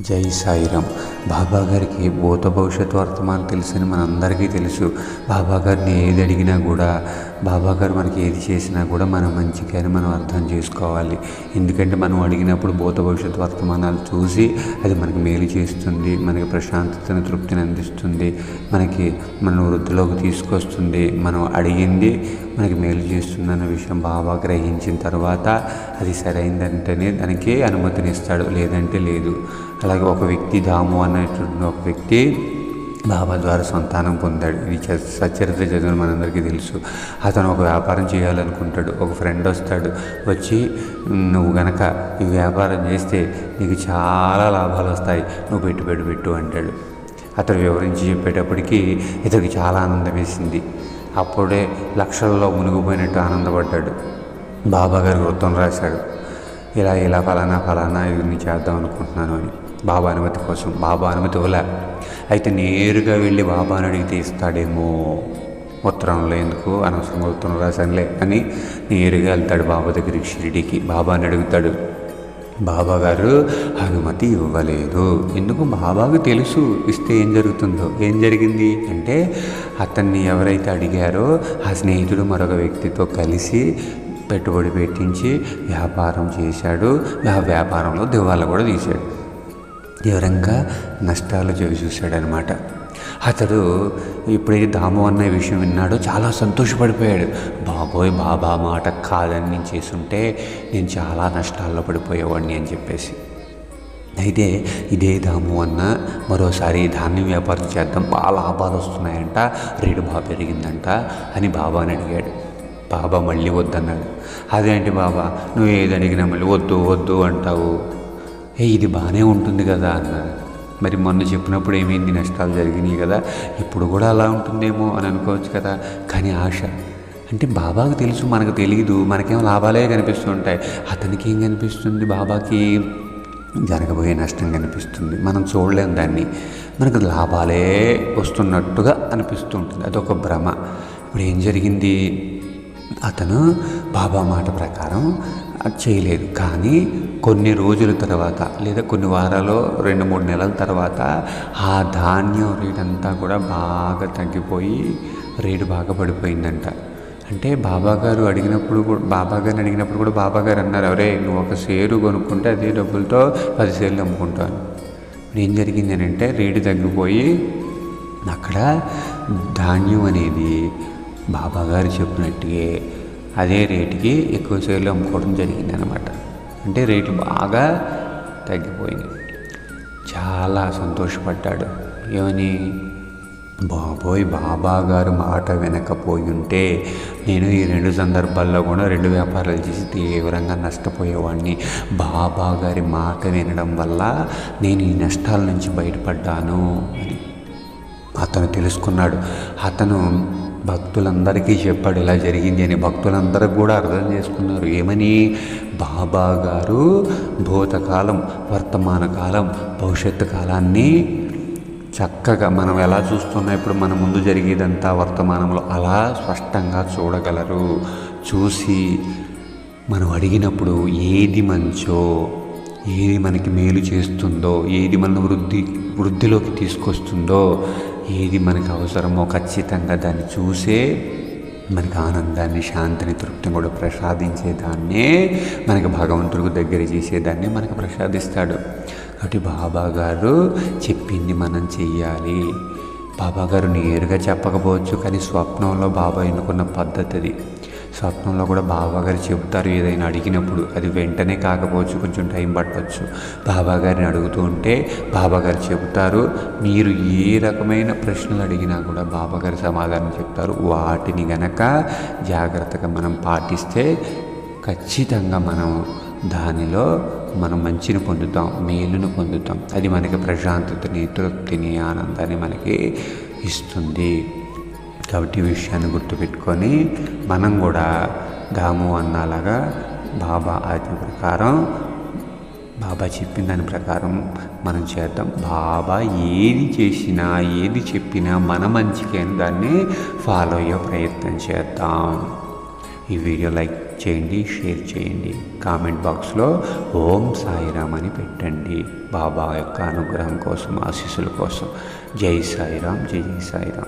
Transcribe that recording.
జై సాయిరామ్. బాబా గారికి భూత భవిష్యత్ వర్తమానం తెలుసని మనందరికీ తెలుసు. బాబా గారిని ఏది అడిగినా కూడా బాబా గారు మనకి ఏది చేసినా కూడా మన అని మనం అర్థం చేసుకోవాలి. ఎందుకంటే మనం అడిగినప్పుడు భూత భవిష్యత్ వర్తమానాలు చూసి అది మనకి మేలు చేస్తుంది మనకి ప్రశాంతతను తృప్తిని అందిస్తుంది మనకి మనం వృద్ధిలోకి తీసుకొస్తుంది. మనం అడిగింది మనకి మేలు చేస్తుంది అన్న విషయం బాబా గ్రహించిన తర్వాత అది సరైందంటేనే దానికి అనుమతినిస్తాడు. లేదంటే లేదు. అలాగే ఒక వ్యక్తి దాము అనేటువంటి ఒక వ్యక్తి బాబా ద్వారా సంతానం పొందాడు. ఇది సచరిత్ర చదివిన మనందరికీ తెలుసు. అతను ఒక వ్యాపారం చేయాలనుకుంటాడు. ఒక ఫ్రెండ్ వస్తాడు. వచ్చి నువ్వు గనక ఈ వ్యాపారం చేస్తే నీకు చాలా లాభాలు వస్తాయి. నువ్వు పెట్టుబడి పెట్టు అంటాడు. అతడు వివరించి చెప్పేటప్పటికి ఇతనికి చాలా ఆనందం వేసింది. అప్పుడే లక్షల్లో మునిగిపోయినట్టు ఆనందపడ్డాడు. బాబా గారు వృత్తం రాశాడు ఇలా ఇలా ఫలానా ఫలానా ఇవన్నీ నేను చేద్దాం అనుకుంటున్నాను అని. బాబా అనుమతి కోసం బాబా అనుమతి ఇవ్వలే. అయితే నేరుగా వెళ్ళి బాబాని అడిగితే ఇస్తాడేమో. ఉత్తరంలో ఎందుకు? అనవసరంగా ఉత్తరం రాశానులే అని నేరుగా వెళ్తాడు బాబా దగ్గరికి షిరిడికి. బాబాని అడుగుతాడు బాబా గారు అనుమతి ఇవ్వలేదు. ఎందుకు బాబాకు తెలుసు? ఇస్తే ఏం జరుగుతుందో? ఏం జరిగింది? అంటే అతన్ని ఎవరైతే అడిగారో ఆ స్నేహితుడు మరొక వ్యక్తితో కలిసి పెట్టుబడి పెట్టించి వ్యాపారం చేశాడు. ఆ వ్యాపారంలో దివాలా కూడా తీశాడు. తీవ్రంగా నష్టాలు చవి చూశాడనమాట అతడు ఎప్పుడైతే దాము అన్న విషయం విన్నాడో చాలా సంతోషపడిపోయాడు. బాబోయ్ బాబా మాట కాదని నేను చేసుంటే నేను చాలా నష్టాల్లో పడిపోయేవాడిని అని చెప్పేసి. అయితే ఇదే దాము అన్న మరోసారి ధాన్యం వ్యాపారం చేద్దాం బాగా లాభాలు వస్తున్నాయంట రేటు బాగా పెరిగిందంట అని బాబాని అడిగాడు. బాబా మళ్ళీ వద్దన్నాడు. అదేంటి బాబా నువ్వు ఏది అడిగినా మళ్ళీ వద్దు వద్దు అంటావు. ఏ ఇది బాగానే ఉంటుంది కదా అన్నారు మరి మొన్న చెప్పినప్పుడు ఏమైంది? నష్టాలు జరిగినాయి కదా. ఇప్పుడు కూడా అలా ఉంటుందేమో అని అనుకోవచ్చు కదా. కానీ ఆశ అంటే బాబాకు తెలుసు మనకు తెలియదు మనకేమో లాభాలే కనిపిస్తుంటాయి. అతనికి ఏం కనిపిస్తుంది? బాబాకి జరగబోయే నష్టం కనిపిస్తుంది. మనం చూడలేం దాన్ని. మనకు లాభాలే వస్తున్నట్టుగా అనిపిస్తూ ఉంటుంది అదొక భ్రమ. ఇప్పుడు ఏం జరిగింది? అతను బాబా మాట ప్రకారం చేయలేదు. కానీ కొన్ని రోజుల తర్వాత లేదా కొన్ని వారాలు రెండు మూడు నెలల తర్వాత ఆ ధాన్యం రేట్ అంతా కూడా బాగా తగ్గిపోయి రేటు బాగా పడిపోయిందంట. అంటే బాబా గారు అడిగినప్పుడు కూడా బాబా అడిగినప్పుడు కూడా బాబా గారు అన్నారు ఎవరే నువ్వు ఒక షేరు కొనుక్కుంటే అదే డబ్బులతో పది షేర్లు అమ్ముకుంటాను ఏం జరిగింది అని అంటే రేటు తగ్గిపోయి అక్కడ ధాన్యం అనేది బాబా గారు చెప్పినట్టుగా అదే రేటుకి ఎక్కువ షేర్లు అమ్ముకోవడం జరిగింది అనమాట అంటే రేటు బాగా తగ్గిపోయింది. చాలా సంతోషపడ్డాడు. ఏమని? బాబోయ్ బాబా గారు మాట వినకపోయి ఉంటే నేను ఈ రెండు సందర్భాల్లో కూడా రెండు వ్యాపారాలు చేసి తీవ్రంగా నష్టపోయేవాడిని బాబా గారి మాట వినడం వల్ల నేను ఈ నష్టాల నుంచి బయటపడ్డాను అని అతను తెలుసుకున్నాడు. అతను భక్తులందరికీ చెప్పాడు ఇలా జరిగింది అని భక్తులందరూ కూడా అర్థం చేసుకున్నారు. ఏమని? బాబా గారు భూతకాలం వర్తమాన కాలం భవిష్యత్తు కాలాన్ని చక్కగా మనం ఎలా చూస్తున్నా? ఇప్పుడు మన ముందు జరిగేదంతా వర్తమానంలో అలా స్పష్టంగా చూడగలరు. చూసి మనం అడిగినప్పుడు ఏది మంచో ఏది మనకి మేలు చేస్తుందో ఏది మన వృద్ధి వృద్ధిలోకి తీసుకొస్తుందో ఏది మనకు అవసరమో ఖచ్చితంగా దాన్ని చూసే మనకి ఆనందాన్ని శాంతిని తృప్తిని కూడా ప్రసాదించేదాన్నే మనకి భగవంతుడికి దగ్గర చేసేదాన్ని మనకు ప్రసాదిస్తాడు. కాబట్టి బాబా గారు చెప్పింది మనం చెయ్యాలి. బాబా గారు నేరుగా చెప్పకపోవచ్చు కానీ స్వప్నంలో బాబా ఎన్నుకున్న పద్ధతి అది. స్వప్నంలో కూడా బాబాగారు చెబుతారు ఏదైనా అడిగినప్పుడు. అది వెంటనే కాకపోవచ్చు కొంచెం టైం పట్టవచ్చు. బాబాగారిని అడుగుతూ ఉంటే బాబాగారు చెబుతారు మీరు ఏ రకమైన ప్రశ్నలు అడిగినా కూడా బాబాగారు సమాధానం చెప్తారు. వాటిని గనక జాగ్రత్తగా మనం పాటిస్తే ఖచ్చితంగా మనం దానిలో మనం మంచిని పొందుతాం మేలును పొందుతాం. అది మనకి ప్రశాంతతని తృప్తిని ఆనందాన్ని మనకి ఇస్తుంది. కాబట్టి ఈ విషయాన్ని గుర్తుపెట్టుకొని మనం కూడా దాము అన్నలాగా బాబా ఆజ్ఞ ప్రకారం బాబా చెప్పిన దాని ప్రకారం మనం చేద్దాం. బాబా ఏది చేసినా ఏది చెప్పినా మన మంచికి దాన్ని ఫాలో అయ్యే ప్రయత్నం చేద్దాం. ఈ వీడియో లైక్ చేయండి షేర్ చేయండి. కామెంట్ బాక్స్లో ఓం సాయిరామ్ అని పెట్టండి. బాబా యొక్క అనుగ్రహం కోసం ఆశీస్సుల కోసం. జై సాయిరామ్ జై జై సాయిరామ్.